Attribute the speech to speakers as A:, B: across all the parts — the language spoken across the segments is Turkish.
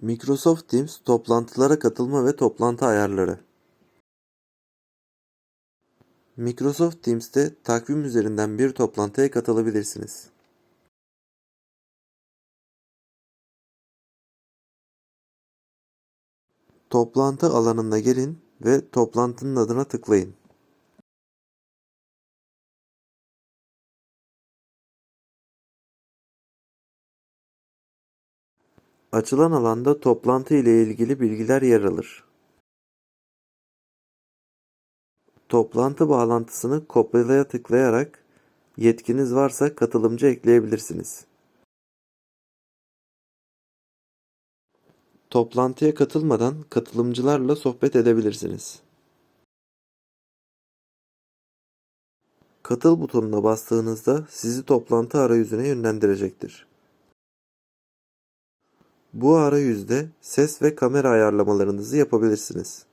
A: Microsoft Teams toplantılara katılma ve toplantı ayarları. Microsoft Teams'te takvim üzerinden bir toplantıya katılabilirsiniz. Toplantı alanına gelin ve toplantının adına tıklayın. Açılan alanda toplantı ile ilgili bilgiler yer alır. Toplantı bağlantısını kopyalaya tıklayarak yetkiniz varsa katılımcı ekleyebilirsiniz. Toplantıya katılmadan katılımcılarla sohbet edebilirsiniz. Katıl butonuna bastığınızda sizi toplantı arayüzüne yönlendirecektir. Bu arayüzde ses ve kamera ayarlamalarınızı yapabilirsiniz.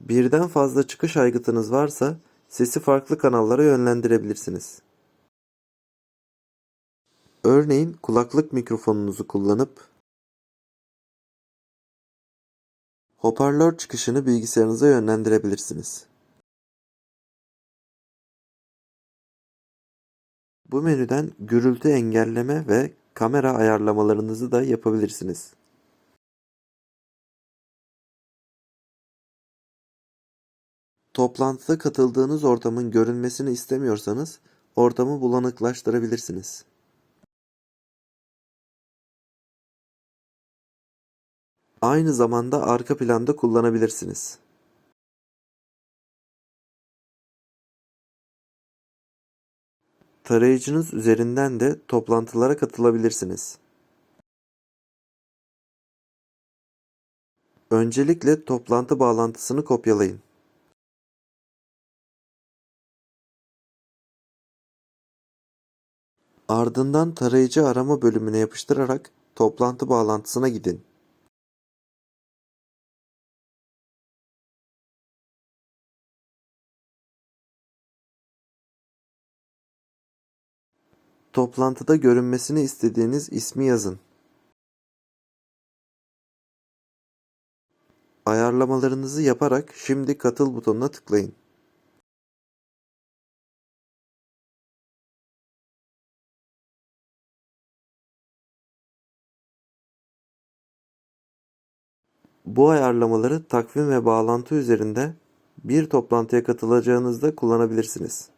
A: Birden fazla çıkış aygıtınız varsa sesi farklı kanallara yönlendirebilirsiniz. Örneğin kulaklık mikrofonunuzu kullanıp hoparlör çıkışını bilgisayarınıza yönlendirebilirsiniz. Bu menüden gürültü engelleme ve kamera ayarlamalarınızı da yapabilirsiniz. Toplantıda katıldığınız ortamın görünmesini istemiyorsanız ortamı bulanıklaştırabilirsiniz. Aynı zamanda arka planda kullanabilirsiniz. Tarayıcınız üzerinden de toplantılara katılabilirsiniz. Öncelikle toplantı bağlantısını kopyalayın. Ardından tarayıcı arama bölümüne yapıştırarak toplantı bağlantısına gidin. Toplantıda görünmesini istediğiniz ismi yazın. Ayarlamalarınızı yaparak şimdi katıl butonuna tıklayın. Bu ayarlamaları takvim ve bağlantı üzerinde bir toplantıya katılacağınızda kullanabilirsiniz.